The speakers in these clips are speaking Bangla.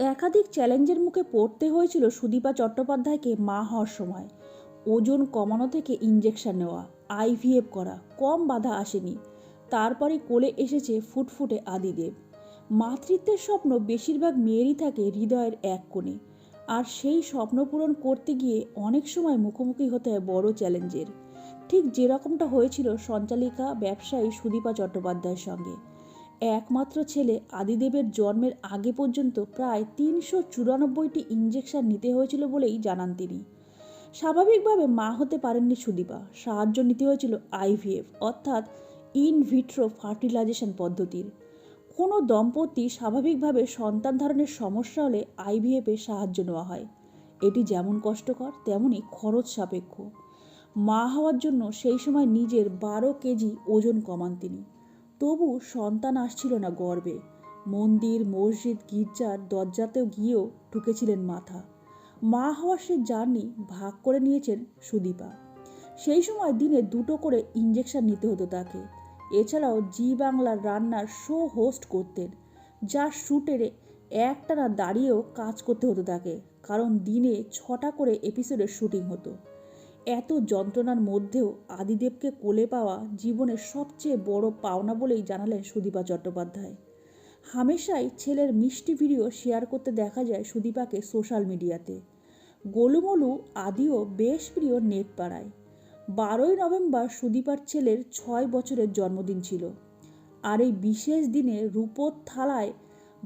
একাধিক চ্যালেঞ্জের মুখে পড়তে হয়েছিল সুদীপা চট্টোপাধ্যায়কে মা হওয়ার সময়। ওজন কমানো থেকে ইঞ্জেকশন নেওয়া আইভিএফ করা, কম বাধা আসেনি। তারপরে কোলে এসেছে ফুটফুটে আদিদেব। মাতৃত্বের স্বপ্ন বেশিরভাগ মেয়েরই থাকে হৃদয়ের এক কোণে। আর সেই স্বপ্ন পূরণ করতে গিয়ে অনেক সময় মুখোমুখি হতে হয় বড় চ্যালেঞ্জের। ঠিক যেরকমটা হয়েছিল সঞ্চালিকা, ব্যবসায়ী সুদীপা চট্টোপাধ্যায়ের সঙ্গে। একমাত্র ছেলে আদিদেবের জন্মের আগে পর্যন্ত প্রায় তিনশো চুরানব্বইটি ইঞ্জেকশন নিতে হয়েছিল বলেই জানান তিনি। স্বাভাবিকভাবে মা হতে পারেননি সুদীপা, সাহায্য নিতে হয়েছিল আইভিএফ অর্থাৎ ইন ভিট্রো ফার্টিলাইজেশন পদ্ধতির। কোনো দম্পতি স্বাভাবিকভাবে সন্তান ধারণের সমস্যা হলে আইভিএফে সাহায্য নেওয়া হয়। এটি যেমন কষ্টকর, তেমনই খরচ সাপেক্ষ। মা হওয়ার জন্য সেই সময় নিজের বারো কেজি ওজন কমান তিনি। তবু সন্তান আসছিল না গর্বে। মন্দির, মসজিদ, গির্জার দরজাতেও গিয়েও ঢুকেছিলেন মাথা। মা হওয়ার সে জার্নি ভাগ করে নিয়েছেন সুদীপা। সেই সময় দিনে দুটো করে ইঞ্জেকশন নিতে হতো তাকে। এছাড়াও জি বাংলার রান্নার শো হোস্ট করতেন, যার শ্যুটের একটানা দাঁড়িয়েও কাজ করতে হতো তাকে, কারণ দিনে ছটা করে এপিসোডের শুটিং হতো। এত যন্ত্রণার মধ্যেও আদিদেবকে কোলে পাওয়া জীবনের সবচেয়ে বড় পাওনা বলেই জানালেন সুদীপা চট্টোপাধ্যায়। হামেশাই ছেলের মিষ্টি ভিডিও শেয়ার করতে দেখা যায় সুদীপাকে সোশ্যাল মিডিয়াতে। গোলুমলু আদিও বেশ প্রিয় নেট পাড়ায় বারোই নভেম্বর সুদীপার ছেলের ছয় বছরের জন্মদিন ছিল। আর এই বিশেষ দিনে রূপোর থালায়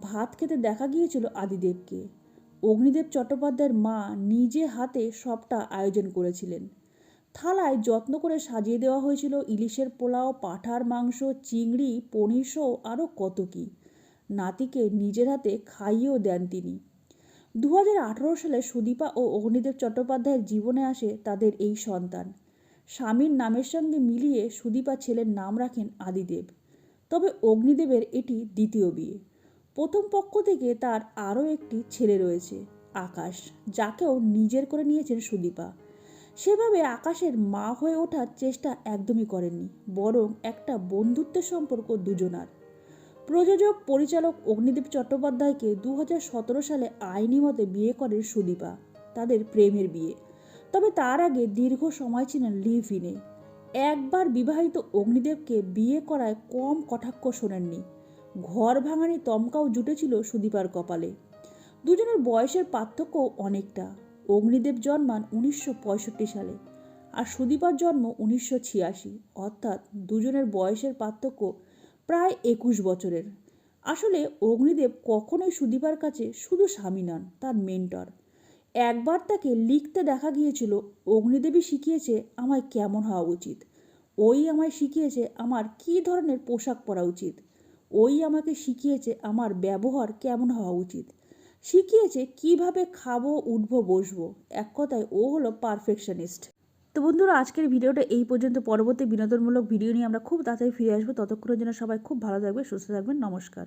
ভাত খেতে দেখা গিয়েছিল আদিদেবকে। অগ্নিদেব চট্টোপাধ্যায়ের মা নিজে হাতে সবটা আয়োজন করেছিলেন। থালায় যত্ন করে সাজিয়ে দেওয়া হয়েছিল ইলিশের পোলাও, পাঠার মাংস, চিংড়ি, পনির সহ আরও কত কী। নাতিকে নিজের হাতে খাইয়েও দেন তিনি। দু হাজার আঠারো সালে সুদীপা ও অগ্নিদেব চট্টোপাধ্যায়ের জীবনে আসে তাদের এই সন্তান। স্বামীর নামের সঙ্গে মিলিয়ে সুদীপা ছেলের নাম রাখেন আদিদেব। তবে অগ্নিদেবের এটি দ্বিতীয় বিয়ে। প্রথম পক্ষ থেকে তার আরও একটি ছেলে রয়েছে, আকাশ, যাকেও নিজের করে নিয়েছেন সুদীপা। সেভাবে আকাশের মা হয়ে ওঠার চেষ্টা একদমই করেননি, বরং একটা বন্ধুত্বের সম্পর্ক দুজনার। প্রযোজক, পরিচালক অগ্নিদেব চট্টোপাধ্যায়কে দু হাজার সতেরো সালে আইনি মতে বিয়ে করেন সুদীপা, তাদের প্রেমের বিয়ে। তবে তার আগে দীর্ঘ সময় ছিলেন লিভ ইনে একবার বিবাহিত অগ্নিদেবকে বিয়ে করায় কম কটাক্ষ শোনেননি। ঘর ভাঙানি তমকাও জুটেছিল সুদীপার কপালে। দুজনের বয়সের পার্থক্য অনেকটা। অগ্নিদেব জন্মান উনিশশো পঁয়ষট্টি সালে আর সুদীপার জন্ম উনিশশো ছিয়াশি। অর্থাৎ দুজনের বয়সের পার্থক্য প্রায় একুশ বছরের। আসলে অগ্নিদেব কখনোই সুদীপার কাছে শুধু স্বামী নন, তার মেন্টর একবার তাকে লিখতে দেখা গিয়েছিল অগ্নিদেবী শিখিয়েছে আমায় কেমন হওয়া উচিত। ওই আমায় শিখিয়েছে আমার কী ধরনের পোশাক পরা উচিত। ওই আমাকে শিখিয়েছে আমার ব্যবহার কেমন হওয়া উচিত। শিখিয়েছে কীভাবে খাব, উঠবো, বসবো। এক কথায় ও হলো পারফেকশনিস্ট। তো বন্ধুরা, আজকের ভিডিওটা এই পর্যন্ত। পরবর্তী বিনোদনমূলক ভিডিও নিয়ে আমরা খুব তাড়াতাড়ি ফিরে আসব। ততক্ষণের জন্য সবাই খুব ভালো থাকবে, সুস্থ থাকবেন। নমস্কার।